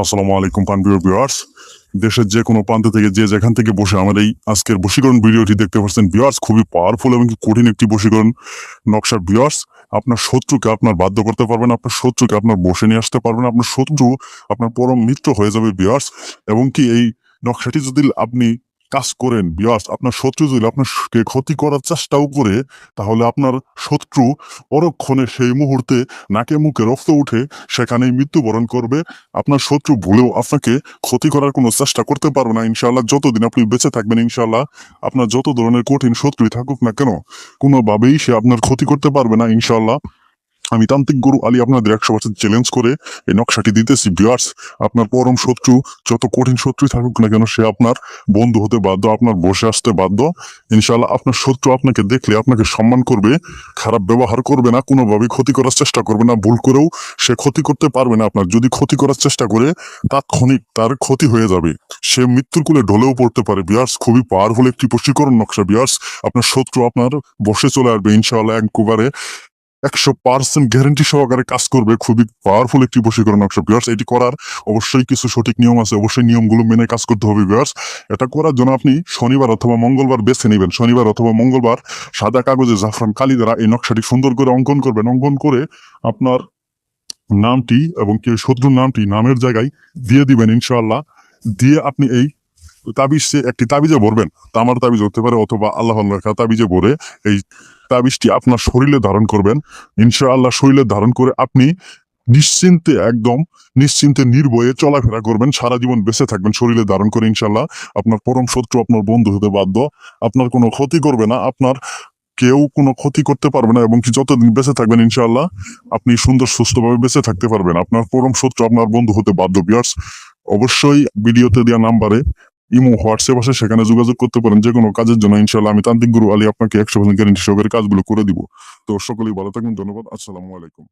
আসসালামু আলাইকুম পানবিও ভিউয়ার্স। দেশের যে কোনো প্রান্ত থেকে যে যেখান থেকে বসে আমার এই আজকের বশীকরণ ভিডিওটি দেখতে পাচ্ছেন, ভিউয়ার্স, খুবই পাওয়ারফুল এবং কঠিন একটি বশীকরণ নকশার, ভিউয়ার্স। আপনার শত্রুকে আপনার বাধ্য করতে পারবেন, আপনার শত্রুকে আপনার বসে নিয়ে আসতে পারবেন, আপনার শত্রু আপনার পরম মিত্র হয়ে যাবে, ভিউয়ার্স। এবং কি এই নকশাটি যদি আপনি কাজ করেন বিয়াস আপনার শত্রু যদি আপনাকে ক্ষতি করার চেষ্টাও করে, তাহলে আপনার শত্রু পরক্ষণে সেই মুহূর্তে নাকে মুখে রক্ত উঠে সেখানেই মৃত্যুবরণ করবে। আপনার শত্রু ভুলেও আপনাকে ক্ষতি করার কোনো চেষ্টা করতে পারবে না ইনশাল্লাহ যতদিন আপনি বেঁচে থাকবেন ইনশাল্লাহ আপনার যত ধরনের কঠিন শত্রুই থাকুক না কেন, কোনোভাবেই সে আপনার ক্ষতি করতে পারবে না, ইনশাআল্লাহ। আমি তান্ত্রিক গুরু আলী আপনাদের একশো বছর চ্যালেঞ্জ করে এই নকশাটি দিতেছি। বিয়ার্স আপনার পরম শত্রু, যত কঠিন শত্রুই থাকুক না কেন, সে আপনার বন্ধু হতে বাধ্য, আপনার বসে আসতে বাধ্য। ইনশাআল্লাহ আপনার শত্রু আপনাকে দেখলে আপনাকে সম্মান করবে, খারাপ ব্যবহার করবে না, কোনোভাবেই ক্ষতি করার চেষ্টা করবে না, ভুল করেও সে ক্ষতি করতে পারবে না আপনার। যদি ক্ষতি করার চেষ্টা করে, তাৎক্ষণিক তার ক্ষতি হয়ে যাবে। সে মৃত্যুর কুলে ঢলেও পড়তে পারে। বিয়ার্স খুবই পাওয়ারফুল একটি বশীকরণ নকশা। বিয়ার্স আপনার শত্রু আপনার বসে চলে আসবে ইনশাআল্লাহ একবারে একশো পার্সেন্ট গ্যারেন্টি সহকারে কাজ করবে। খুবই পাওয়ারফুল একটি বশীকরণ নকশা বিয়ার্স এটি করার অবশ্যই কিছু সঠিক নিয়ম আছে। অবশ্যই নিয়মগুলো মেনে কাজ করতে হবে বিয়ার্স এটা করার জন্য আপনি শনিবার অথবা মঙ্গলবার বেছে নেবেন। শনিবার অথবা মঙ্গলবার সাদা কাগজে জাফরান কালি দ্বারা এই নকশাটি সুন্দর করে অঙ্কন করবেন। অঙ্কন করে আপনার নামটি এবং কি শত্রুর নামটি, নামের জায়গায় দিয়ে দিবেন ইনশাআল্লাহ। দিয়ে আপনি এই তাবিজ একটি তাবিজে ভরবেন। তামার তাবিজ হতে পারে অথবা আল্লাহ লেখা তাবিজে ভরে এই তাবিজটি আপনার শরীরে ধারণ করবেন। ইনশাআল্লাহ শরীরে ধারণ করে আপনি নিশ্চিন্তে একদম নিশ্চিন্তে নির্ভয়ে চলাফেরা করবেন, সারা জীবন বেঁচে থাকবেন, শরীরে ধারণ করে ইনশাল্লাহ আপনার পরম শত্রু আপনার বন্ধু হতে বাধ্য। আপনার কোনো ক্ষতি করবে না, আপনার কেউ কোনো ক্ষতি করতে পারবে না এবং কি যতদিন বেঁচে থাকবেন ইনশাআল্লাহ আপনি সুন্দর, সুস্থভাবে বেঁচে থাকতে পারবেন। আপনার পরম শত্রু আপনার বন্ধু হতে বাধ্য বিয়ার্স অবশ্যই ভিডিওতে দেওয়া নাম্বারে ইমো, হোয়াটসঅ্যাপ আছে, সেখানে যোগাযোগ করতে পারেন। যে কোনো কাজের জন্য ইনশাল্লাহ আমি তান্ত্রিক গুরু আলী আপনাকে একশো পার্সেন্ট গ্যারেন্টি সহকারে কাজগুলো করে দিব। তো সকলেই ভালো থাকবেন, ধন্যবাদ, আসসালামু আলাইকুম।